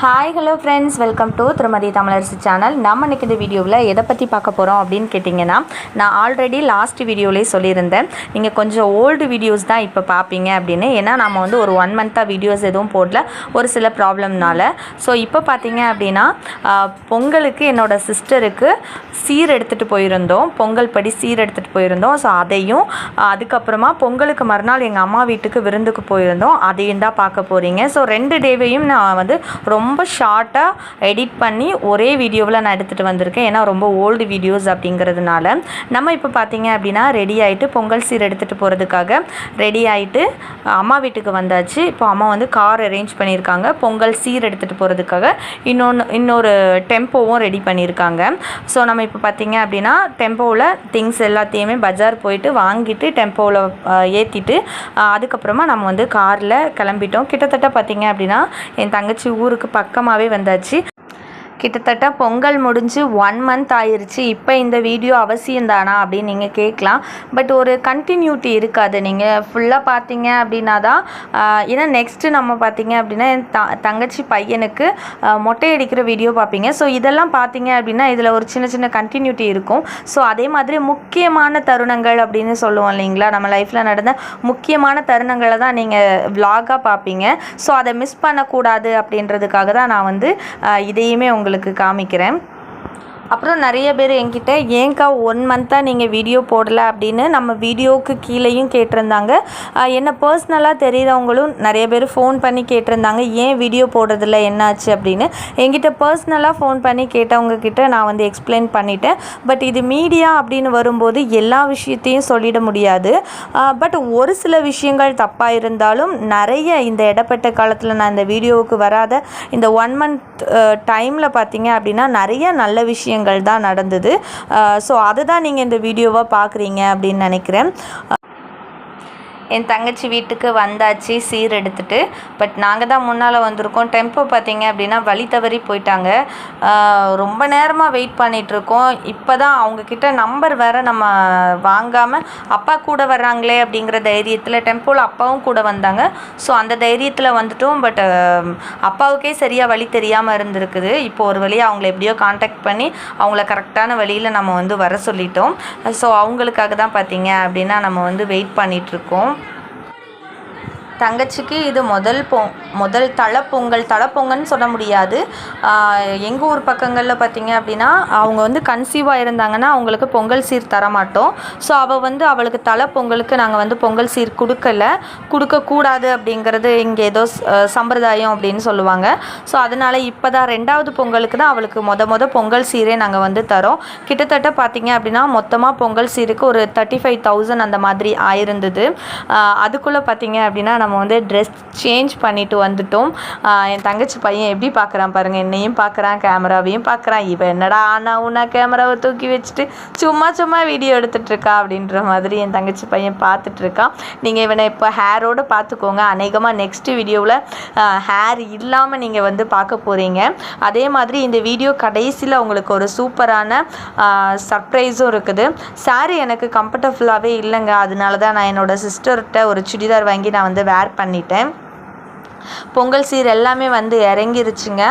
Hi hello friends welcome to Thirumathi Tamilarasu channel நம்ம இன்றைக்கி இந்த வீடியோவில் எதை பற்றி பார்க்க போகிறோம் அப்படின்னு கேட்டிங்கன்னா நான் ஆல்ரெடி லாஸ்ட் வீடியோலேயே சொல்லியிருந்தேன். நீங்கள் கொஞ்சம் ஓல்டு வீடியோஸ் தான் இப்போ பார்ப்பீங்க அப்படின்னு. ஏன்னா நம்ம வந்து ஒரு ஒன் மந்த்தாக வீடியோஸ் எதுவும் போடல. ஒரு சில ப்ராப்ளம்னால ஸோ இப்போ பார்த்தீங்க அப்படின்னா பொங்கலுக்கு என்னோடய சிஸ்டருக்கு சீர் எடுத்துகிட்டு போயிருந்தோம். பொங்கல் படி சீர் எடுத்துகிட்டு போயிருந்தோம். ஸோ அதையும் அதுக்கப்புறமா பொங்கலுக்கு மறுநாள் எங்கள் அம்மா வீட்டுக்கு விருந்துக்கு போயிருந்தோம். அதையும் தான் பார்க்க போகிறீங்க ஸோ ரெண்டு டேவையும் நான் வந்து ரொம்ப ரொம்ப ஷார்ட்டாக எடிட் பண்ணி ஒரே வீடியோவில் நான் எடுத்துகிட்டு வந்திருக்கேன். ஏன்னா ரொம்ப ஓல்டு வீடியோஸ் அப்படிங்கிறதுனால. நம்ம இப்போ பார்த்தீங்க அப்படின்னா ரெடி ஆகிட்டு பொங்கல் சீர் எடுத்துகிட்டு போகிறதுக்காக ரெடி ஆகிட்டு அம்மா வீட்டுக்கு வந்தாச்சு. இப்போ அம்மா வந்து கார் அரேஞ்ச் பண்ணியிருக்காங்க. பொங்கல் சீர் எடுத்துகிட்டு போகிறதுக்காக இன்னொன்று இன்னொரு டெம்போவும் ரெடி பண்ணியிருக்காங்க. ஸோ நம்ம இப்போ பார்த்தீங்க அப்படின்னா டெம்போவில் திங்ஸ் எல்லாத்தையுமே பஜார் போயிட்டு வாங்கிட்டு டெம்போவில் ஏற்றிட்டு அதுக்கப்புறமா நம்ம வந்து காரில் கிளம்பிட்டோம். கிட்டத்தட்ட பார்த்திங்க அப்படின்னா என் தங்கச்சி ஊருக்கு பக்கமாகவே வந்தாச்சு. கிட்டத்தட்ட பொங்கல் முடிஞ்சு ஒன் மந்த் ஆயிடுச்சு இப்போ இந்த வீடியோ அவசியம் தானா அப்படின்னு நீங்கள் கேட்கலாம். பட் ஒரு கண்டினியூட்டி இருக்காது. நீங்கள் ஃபுல்லாக பார்த்தீங்க அப்படின்னா தான் ஏன்னா நெக்ஸ்ட்டு நம்ம பார்த்தீங்க அப்படின்னா என் த தங்கச்சி பையனுக்கு மொட்டை அடிக்கிற வீடியோ பார்ப்பீங்க. ஸோ இதெல்லாம் பார்த்தீங்க அப்படின்னா இதில் ஒரு சின்ன சின்ன கண்டினியூட்டி இருக்கும். ஸோ அதே மாதிரி முக்கியமான தருணங்கள் அப்படின்னு சொல்லுவோம் இல்லைங்களா? நம்ம லைஃப்பில் நடந்த முக்கியமான தருணங்களை தான் நீங்கள் விலாகாக பார்ப்பீங்க. ஸோ அதை மிஸ் பண்ணக்கூடாது அப்படின்றதுக்காக தான் நான் வந்து இதையுமே உங்களுக்கு உங்களுக்கு காமிக்கிறேன். அப்புறம் நிறைய பேர் என்கிட்ட ஏங்க்கா ஒன் மந்த்தாக நீங்கள் வீடியோ போடலை? அப்படின்னு நம்ம வீடியோவுக்கு கீழேயும் கேட்டிருந்தாங்க. என்ன பர்சனலாக தெரியுறவங்களும் நிறைய பேர் ஃபோன் பண்ணி கேட்டிருந்தாங்க. ஏன் வீடியோ போடுறதில்ல? என்னாச்சு? அப்படின்னு. என்கிட்ட பர்சனலாக ஃபோன் பண்ணி கேட்டவங்க கிட்ட நான் வந்து எக்ஸ்பிளைன் பண்ணிட்டேன். பட் இது மீடியா அப்படின்னு வரும்போது எல்லா விஷயத்தையும் சொல்லிட முடியாது. பட் ஒரு சில விஷயங்கள் தப்பாக இருந்தாலும் நிறைய இந்த இடப்பட்ட காலத்தில் நான் இந்த வீடியோவுக்கு வராத இந்த ஒன் மந்த் டைமில் பார்த்தீங்க அப்படின்னா நிறைய நல்ல விஷயம் விஷயங்கள் தான் நடந்தது. ஸோ அதை தான் நீங்கள் இந்த வீடியோவாக பார்க்குறீங்க அப்படின்னு நினைக்கிறேன். என் தங்கச்சி வீட்டுக்கு வந்தாச்சு சீர் எடுத்துட்டு. பட் நாங்கள் தான் முன்னால் வந்திருக்கோம். டெம்போ பார்த்தீங்க அப்படின்னா வழி தவறி போயிட்டாங்க. ரொம்ப நேரமாக வெயிட் பண்ணிகிட்ருக்கோம் இப்போ தான் அவங்கக்கிட்ட நம்பர் வேறு நம்ம வாங்காமல் அப்பா கூட வர்றாங்களே அப்படிங்கிற தைரியத்தில் டெம்போவில் அப்பாவும் கூட வந்தாங்க. ஸோ அந்த தைரியத்தில் வந்துட்டோம். பட் அப்பாவுக்கே சரியாக வழி தெரியாமல் இருந்திருக்குது. இப்போ ஒரு வழியாக அவங்கள எப்படியோ காண்டாக்ட் பண்ணி அவங்கள கரெக்டான வழியில் நம்ம வந்து வர சொல்லிட்டோம். ஸோ அவங்களுக்காக தான் பார்த்தீங்க அப்படின்னா நம்ம வந்து வெயிட் பண்ணிகிட்ருக்கோம் தங்கச்சிக்கு இது முதல் பொ முதல் தலைப்பொங்கல் தலைப்பொங்கல்னு சொல்ல முடியாது. எங்கள் ஊர் பக்கங்களில் பார்த்தீங்க அப்படின்னா அவங்க வந்து கன்சீவாக இருந்தாங்கன்னா அவங்களுக்கு பொங்கல் சீர் தர மாட்டோம். ஸோ அவள் வந்து அவளுக்கு தலப்பொங்கலுக்கு நாங்கள் வந்து பொங்கல் சீர் கொடுக்கல. கொடுக்கக்கூடாது அப்படிங்கிறது இங்கே ஏதோ சம்பிரதாயம் அப்படின்னு சொல்லுவாங்க. ஸோ அதனால் இப்போ தான் ரெண்டாவது பொங்கலுக்கு தான் அவளுக்கு மொத மொத பொங்கல் சீரே நாங்கள் வந்து தரோம். கிட்டத்தட்ட பார்த்தீங்க அப்படின்னா மொத்தமாக பொங்கல் சீருக்கு ஒரு தேர்ட்டி ஃபைவ் தௌசண்ட் அந்த மாதிரி ஆயிருந்தது. அதுக்குள்ளே பார்த்தீங்க அப்படின்னா நம்ம வந்து ட்ரெஸ் சேஞ்ச் பண்ணிட்டு வந்துட்டோம். என் தங்கச்சி பையன் எப்படி பார்க்குறான் பாருங்க. என்னையும் பார்க்குறான் கேமராவையும் பார்க்குறான் இவன் என்னடா ஆனா உனா கேமராவை தூக்கி வச்சுட்டு சும்மா சும்மா வீடியோ எடுத்துட்டு இருக்கா அப்படின்ற மாதிரி என் தங்கச்சி பையன் பார்த்துட்டு இருக்கான் நீங்கள் இவனை இப்போ ஹேரோடு பார்த்துக்கோங்க அநேகமாக நெக்ஸ்ட் வீடியோவில் ஹேர் இல்லாமல் நீங்கள் வந்து பார்க்க போகிறீங்க அதே மாதிரி இந்த வீடியோ கடைசியில் உங்களுக்கு ஒரு சூப்பரான சர்ப்ரைஸும் இருக்குது. சாரி எனக்கு கம்ஃபர்டபுளாகவே இல்லைங்க. அதனால தான் நான் என்னோட சிஸ்டர்கிட்ட ஒரு சுடிதார் வாங்கி நான் வந்து வேர் பண்ணிட்டேன். பொங்கல் சீர் எல்லாமே வந்து இறங்கிருச்சுங்க.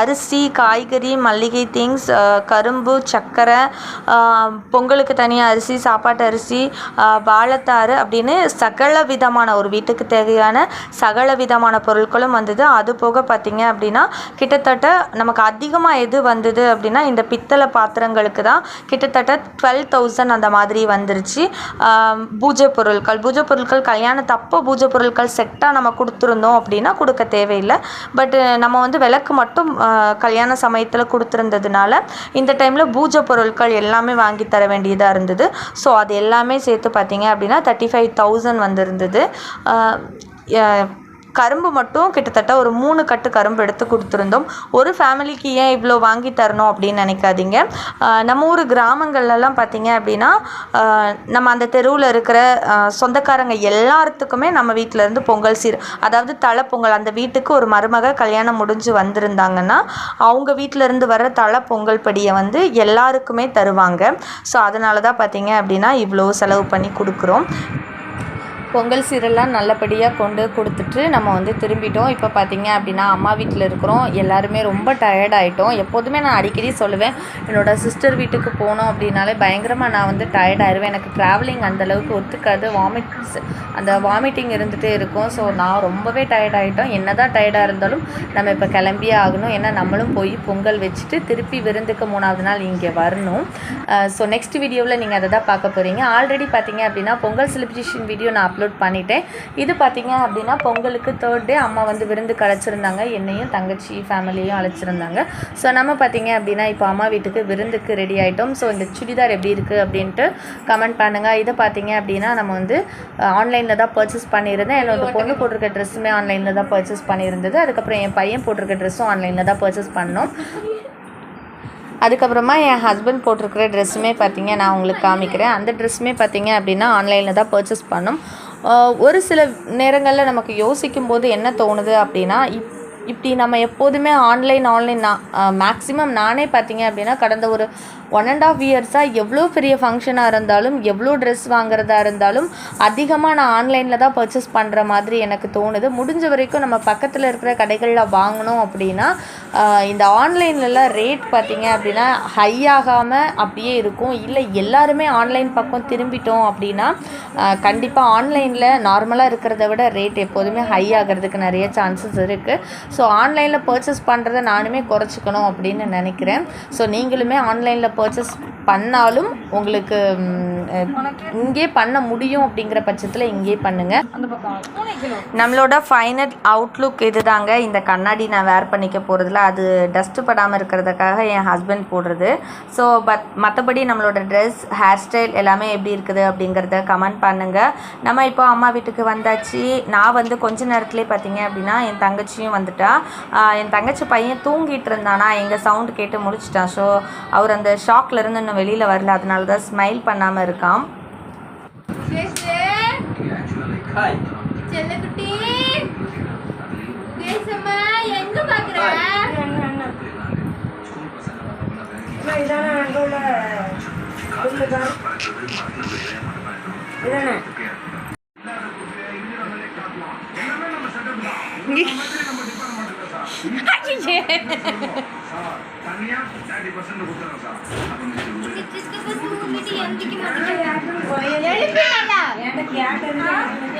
அரிசி காய்கறி மல்லிகை திங்ஸ் கரும்பு சர்க்கரை பொங்கலுக்கு தனியாக அரிசி சாப்பாட்டு அரிசி வாழைத்தாறு அப்படின்னு சகல விதமான ஒரு வீட்டுக்கு தேவையான சகல விதமான பொருட்களும் வந்தது. அது போக பார்த்தீங்க அப்படின்னா கிட்டத்தட்ட நமக்கு அதிகமாக எது வந்தது அப்படின்னா இந்த பித்தளை பாத்திரங்களுக்கு தான் கிட்டத்தட்ட டுவெல் தௌசண்ட் அந்த மாதிரி வந்துருச்சு. பூஜை பொருட்கள். பூஜை பொருட்கள் கல்யாணத்தப்போ பூஜை பொருட்கள் செட்டாக நம்ம கொடுத்துருந்தோம் அப்படின்னா கொடுக்க தேவையில்லை. பட் நம்ம வந்து விளக்கு மட்டும் கல்யாண சமயத்தில் கொடுத்துருந்ததுனால இந்த டைமில் பூஜை பொருட்கள் எல்லாமே வாங்கி தர வேண்டியதாக இருந்தது. ஸோ அது எல்லாமே சேர்த்து பார்த்தீங்க அப்படின்னா தேர்ட்டி ஃபைவ் தௌசண்ட் வந்திருந்தது கரும்பு மட்டும் கிட்டத்தட்ட ஒரு மூணு கட்டு கரும்பு எடுத்து கொடுத்துருந்தோம். ஒரு ஃபேமிலிக்கு ஏன் இவ்வளோ வாங்கி தரணும் அப்படின்னு நினைக்காதீங்க. நம்ம ஊர் கிராமங்கள்லாம் பார்த்தீங்க அப்படின்னா நம்ம அந்த தெருவில் இருக்கிற சொந்தக்காரங்க எல்லாத்துக்குமே நம்ம வீட்டிலேருந்து இருந்து பொங்கல் சீர் அதாவது தலை பொங்கல் அந்த வீட்டுக்கு ஒரு மருமக கல்யாணம் முடிஞ்சு வந்திருந்தாங்கன்னா அவங்க வீட்டிலேருந்து இருந்து வர தலை பொங்கல் படியை வந்து எல்லாருக்குமே தருவாங்க. ஸோ அதனால தான் பார்த்தீங்க அப்படின்னா இவ்வளோ செலவு பண்ணி கொடுக்குறோம். பொங்கல் சீரெல்லாம் நல்லபடியாக கொண்டு கொடுத்துட்டு நம்ம வந்து திரும்பிட்டோம். இப்போ பார்த்தீங்க அப்படின்னா அம்மா வீட்டில் இருக்கிறோம். எல்லாருமே ரொம்ப டயர்ட் ஆகிட்டோம் எப்போதுமே நான் அடிக்கடி சொல்லுவேன் என்னோடய சிஸ்டர் வீட்டுக்கு போனோம் அப்படின்னாலே பயங்கரமாக நான் வந்து டயர்ட் ஆயிடுவேன் எனக்கு ட்ராவலிங் அந்தளவுக்கு ஒத்துக்காது. வாமிட்ஸ் அந்த வாமிட்டிங் இருந்துகிட்டே இருக்கும். ஸோ நான் ரொம்பவே டயர்ட் ஆகிட்டோம் என்ன தான் டயர்டாக இருந்தாலும் நம்ம இப்போ கிளம்பியே ஆகணும். ஏன்னா நம்மளும் போய் பொங்கல் வச்சுட்டு திருப்பி விருந்துக்கு மூணாவது நாள் இங்கே வரணும். ஸோ நெக்ஸ்ட் வீடியோவில் நீங்கள் அதை தான் பார்க்க போகிறீங்க ஆல்ரெடி பார்த்தீங்க அப்படின்னா பொங்கல் செலிப்ரேஷன் வீடியோ நான் அப்லோட் பண்ணிட்டேன். இது பார்த்தீங்க அப்படின்னா பொங்கலுக்கு தேர்ட் டே அம்மா வந்து விருந்துக்கு அழைச்சிருந்தாங்க என்னையும் தங்கச்சி ஃபேமிலியும் அழைச்சிருந்தாங்க. ஸோ நம்ம பார்த்தீங்க அப்படின்னா இப்போ அம்மா வீட்டுக்கு விருந்துக்கு ரெடி ஆகிட்டோம் ஸோ இந்த சுடிதார் எப்படி இருக்குது அப்படின்ட்டு கமெண்ட் பண்ணுங்கள் இதை பார்த்தீங்க அப்படின்னா நம்ம வந்து ஆன்லைனில் தான் பர்ச்சேஸ் பண்ணியிருந்தேன். என்னோட பொண்ணு போட்டிருக்க ட்ரெஸ்ஸுமே ஆன்லைனில் தான் பர்ச்சேஸ் பண்ணியிருந்தது. அதுக்கப்புறம் என் பையன் போட்டிருக்க ட்ரெஸ்ஸும் ஆன்லைனில் தான் பர்ச்சேஸ் பண்ணோம். அதுக்கப்புறமா என் ஹஸ்பண்ட் போட்டிருக்கிற ட்ரெஸ்ஸுமே பார்த்தீங்க நான் உங்களுக்கு காமிக்கிறேன். அந்த ட்ரெஸ்ஸுமே பார்த்தீங்க அப்படின்னா ஆன்லைனில் தான் பர்ச்சேஸ் பண்ணோம். ஒரு சில நேரங்களில் நமக்கு யோசிக்கும் போது என்ன தோணுது அப்படின்னா இப் இப்படி நம்ம எப்போதுமே ஆன்லைன் ஆன்லைன் நான் மேக்ஸிமம் நானே பார்த்தீங்க அப்படின்னா கடந்த ஒரு ஒன் அண்ட் ஆஃப் இயர்ஸாக எவ்வளோ பெரிய ஃபங்க்ஷனாக இருந்தாலும் எவ்வளோ ட்ரெஸ் வாங்குறதா இருந்தாலும் அதிகமாக நான் ஆன்லைனில் தான் பர்ச்சேஸ் பண்ணுற மாதிரி எனக்கு தோணுது. முடிஞ்ச வரைக்கும் நம்ம பக்கத்தில் இருக்கிற கடைகளில் வாங்கினோம் அப்படின்னா இந்த ஆன்லைன்லலாம் ரேட் பார்த்தீங்க அப்படின்னா ஹை ஆகாமல் அப்படியே இருக்கும். இல்லை எல்லாருமே ஆன்லைன் பக்கம் திரும்பிட்டோம் அப்படின்னா கண்டிப்பாக ஆன்லைனில் நார்மலாக இருக்கிறத விட ரேட் எப்போதுமே ஹை ஆகிறதுக்கு நிறைய சான்சஸ் இருக்குது ஸோ ஆன்லைனில் பர்ச்சேஸ் பண்ணுறத நானுமே குறைச்சிக்கணும் அப்படின்னு நினைக்கிறேன். ஸோ நீங்களுமே ஆன்லைனில் பர்ச்சேஸ் பண்ணாலும் உங்களுக்கு இங்கே பண்ண முடியும் அப்படிங்கிற பட்சத்தில் இங்கே பண்ணுங்கள் நம்மளோட ஃபைனல் அவுட்லுக் இதுதாங்க. இந்த கண்ணாடி நான் வேர் பண்ணிக்க போகிறதுல அது டஸ்ட்டு படாமல் இருக்கிறதுக்காக என் ஹஸ்பண்ட் போடுறது. ஸோ பட் மற்றபடி நம்மளோட ட்ரெஸ் ஹேர் ஸ்டைல் எல்லாமே எப்படி இருக்குது அப்படிங்கிறத கமெண்ட் பண்ணுங்கள் நம்ம இப்போ அம்மா வீட்டுக்கு வந்தாச்சு. நான் வந்து கொஞ்ச நேரத்துலேயே பார்த்தீங்க அப்படின்னா என் தங்கச்சியும் வந்துட்டா. என் தங்கச்சி பையன் தூங்கிட்டு இருந்தானா? எங்கள் சவுண்டு கேட்டு முழிச்சிட்டான். ஸோ அவர் அந்த ஷாக்ல இருந்து இன்னும் வெளியில் வரல. அதனால தான் ஸ்மைல் பண்ணாமல் இருக்கான் செல்லக்குட்டி! தேசமா எங்க பாக்குற? இதானே அங்கே உள்ள இதானே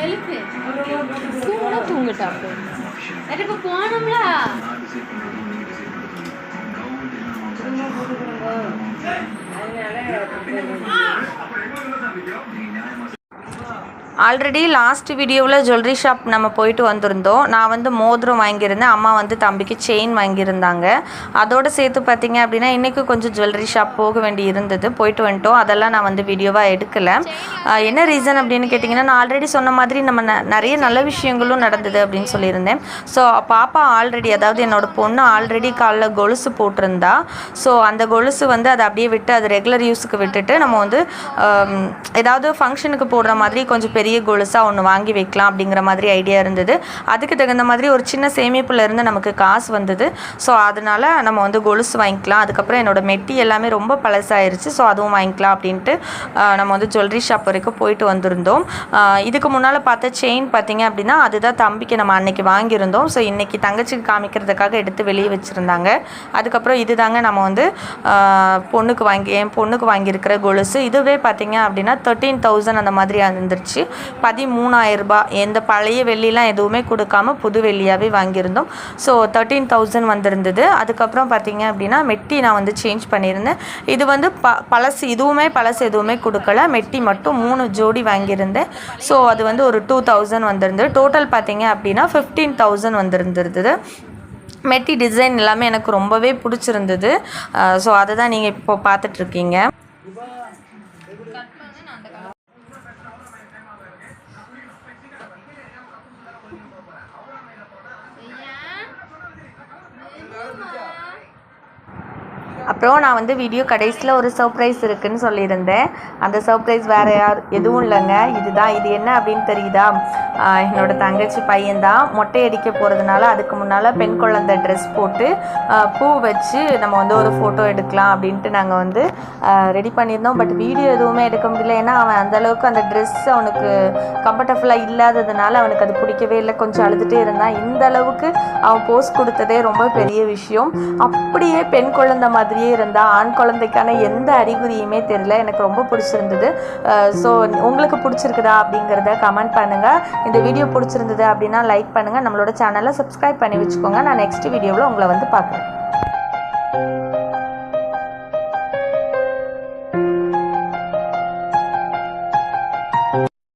எழுப்பு எழுப்பு தூங்க தூங்கிட்டா இப்ப ஆல்ரெடி லாஸ்ட் வீடியோவில் ஜுவல்லரி ஷாப் நம்ம போயிட்டு வந்திருந்தோம். நான் வந்து மோதிரம் வாங்கியிருந்தேன். அம்மா வந்து தம்பிக்கு செயின் வாங்கியிருந்தாங்க. அதோடு சேர்த்து பார்த்தீங்க அப்படின்னா இன்றைக்கி கொஞ்சம் ஜுவல்லரி ஷாப் போக வேண்டி இருந்தது. போயிட்டு வந்துட்டோம். அதெல்லாம் நான் வந்து வீடியோவாக எடுக்கலை. என்ன ரீசன் அப்படின்னு கேட்டிங்கன்னா நான் ஆல்ரெடி சொன்ன மாதிரி நம்ம ந- நிறைய நல்ல விஷயங்களும் நடந்தது அப்படின்னு சொல்லியிருந்தேன். ஸோ பாப்பா ஆல்ரெடி அதாவது என்னோட பொண்ணு ஆல்ரெடி காலைல கொலுசு போட்டிருந்தா. ஸோ அந்த கொலுசு வந்து அதை அப்படியே விட்டு அது ரெகுலர் யூஸுக்கு விட்டுட்டு நம்ம வந்து ஏதாவது ஃபங்க்ஷனுக்கு போடுற மாதிரி கொஞ்சம் பெரிய கொலுசாக ஒன்று வாங்கி வைக்கலாம் அப்படிங்கிற மாதிரி ஐடியா இருந்தது. அதுக்கு தகுந்த மாதிரி ஒரு சின்ன சேமிப்புலேருந்து நமக்கு காசு வந்தது. ஸோ அதனால நம்ம வந்து கொலுசு வாங்கிக்கலாம். அதுக்கப்புறம் என்னோட மெட்டி எல்லாமே ரொம்ப பழசாயிருச்சு. ஸோ அதுவும் வாங்கிக்கலாம் அப்படின்ட்டு நம்ம வந்து ஜுவல்லரி ஷாப் வரைக்கும் போயிட்டு வந்திருந்தோம். இதுக்கு முன்னால் பார்த்த செயின் பார்த்தீங்க அப்படின்னா அதுதான் தம்பிக்கு நம்ம அன்னைக்கு வாங்கியிருந்தோம். ஸோ இன்றைக்கி தங்கச்சிக்கு காமிக்கிறதுக்காக எடுத்து வெளியே வச்சுருந்தாங்க. அதுக்கப்புறம் இதுதாங்க நம்ம வந்து பொண்ணுக்கு வாங்கி என் பொண்ணுக்கு வாங்கியிருக்கிற கொலுசு. இதுவே பார்த்தீங்க அப்படின்னா தேர்ட்டீன் தௌசண்ட் அந்த மாதிரி வந்துருச்சு பதிமூணாயிரம் ரூபாய். எந்த பழைய வெள்ளிலாம் எதுவுமே கொடுக்காம புது வெள்ளியாகவே வாங்கியிருந்தோம். ஸோ தேர்ட்டீன் தௌசண்ட் வந்திருந்தது. அதுக்கப்புறம் பார்த்தீங்க அப்படின்னா மெட்டி நான் வந்து சேஞ்ச் பண்ணியிருந்தேன். இது வந்து ப பழசு இதுவுமே பழசு எதுவுமே கொடுக்கல. மெட்டி மட்டும் மூணு ஜோடி வாங்கியிருந்தேன். ஸோ அது வந்து ஒரு டூ தௌசண்ட் வந்திருந்தது. டோட்டல் பார்த்தீங்க அப்படின்னா ஃபிஃப்டீன் தௌசண்ட் வந்திருந்தது. மெட்டி டிசைன் எல்லாமே எனக்கு ரொம்பவே பிடிச்சிருந்தது. Uh, ஸோ அதை தான் நீங்கள் இப்போ பார்த்துட்ருக்கீங்க அப்புறம் நான் வந்து வீடியோ கடைசியில் ஒரு சர்ப்ரைஸ் இருக்குன்னு சொல்லியிருந்தேன். அந்த சர்ப்ரைஸ் வேறு யார் எதுவும் இல்லைங்க. இதுதான் இது என்ன அப்படின்னு தெரியுதா? என்னோடய என்னோட தங்கச்சி பையன்தான். மொட்டை அடிக்க போகிறதுனால அதுக்கு முன்னால் பெண் குழந்தை ட்ரெஸ் போட்டு பூ வச்சு நம்ம வந்து ஒரு ஃபோட்டோ எடுக்கலாம் அப்படின்ட்டு நாங்கள் வந்து ரெடி பண்ணியிருந்தோம். பட் வீடியோ எதுவுமே எடுக்க முடியல. ஏன்னா அவன் அந்தளவுக்கு அந்த ட்ரெஸ் அவனுக்கு கம்ஃபர்டபுளாக இல்லாததுனால அவனுக்கு அது பிடிக்கவே இல்லை. கொஞ்சம் அழுதுகிட்டே இருந்தான். இந்த அளவுக்கு அவன் போஸ் கொடுத்ததே ரொம்ப பெரிய விஷயம். அப்படியே பெண் குழந்தை மாதிரியே இருந்தால் ஆண் குழந்தைக்கான எந்த அறிகுறியுமே தெரியல. எனக்கு ரொம்ப பிடிச்சிருந்தது. ஸோ உங்களுக்கு பிடிச்சிருக்குதா அப்படிங்கிறத கமெண்ட் பண்ணுங்கள் இந்த வீடியோ பிடிச்சிருந்தது அப்படின்னா லைக் பண்ணுங்கள் நம்மளோட சேனலை சப்ஸ்கிரைப் பண்ணி வச்சுக்கோங்க. நான் நெக்ஸ்ட் வீடியோவில் உங்களை வந்து பார்க்குறேன்.